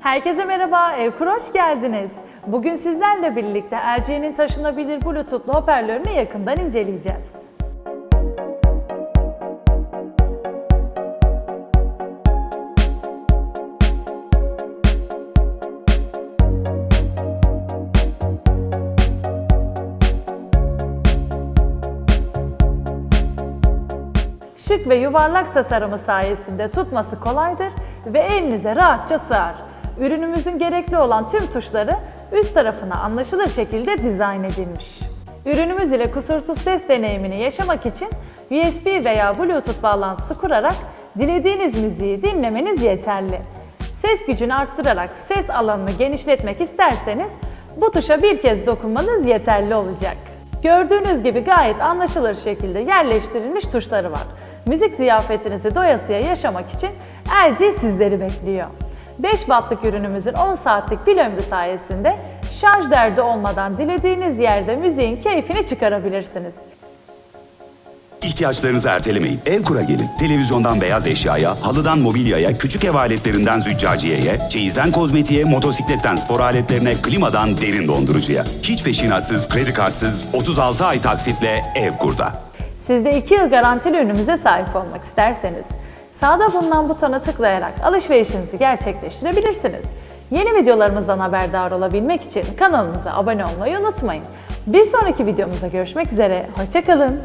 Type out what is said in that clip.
Herkese merhaba, Evkur hoş geldiniz. Bugün sizlerle birlikte LG'nin taşınabilir Bluetooth'lu hoparlörünü yakından inceleyeceğiz. Şık ve yuvarlak tasarımı sayesinde tutması kolaydır ve elinize rahatça sığar. Ürünümüzün gerekli olan tüm tuşları üst tarafına anlaşılır şekilde dizayn edilmiş. Ürünümüz ile kusursuz ses deneyimini yaşamak için USB veya Bluetooth bağlantısı kurarak dilediğiniz müziği dinlemeniz yeterli. Ses gücünü arttırarak ses alanını genişletmek isterseniz bu tuşa bir kez dokunmanız yeterli olacak. Gördüğünüz gibi gayet anlaşılır şekilde yerleştirilmiş tuşları var. Müzik ziyafetinizi doyasıya yaşamak için LG sizleri bekliyor. 5 wattlık ürünümüzün 10 saatlik pil ömrü sayesinde şarj derdi olmadan dilediğiniz yerde müziğin keyfini çıkarabilirsiniz. İhtiyaçlarınızı ertelemeyin. Evkur'a gelin. Televizyondan beyaz eşyaya, halıdan mobilyaya, küçük ev aletlerinden züccaciyeye, çeyizden kozmetiğe, motosikletten spor aletlerine, klimadan derin dondurucuya. Hiç peşinatsız, kredi kartsız, 36 ay taksitle Evkur'da. Siz de 2 yıl garantili ürünümüze sahip olmak isterseniz sağda bulunan butona tıklayarak alışverişinizi gerçekleştirebilirsiniz. Yeni videolarımızdan haberdar olabilmek için kanalımıza abone olmayı unutmayın. Bir sonraki videomuzda görüşmek üzere, hoşçakalın.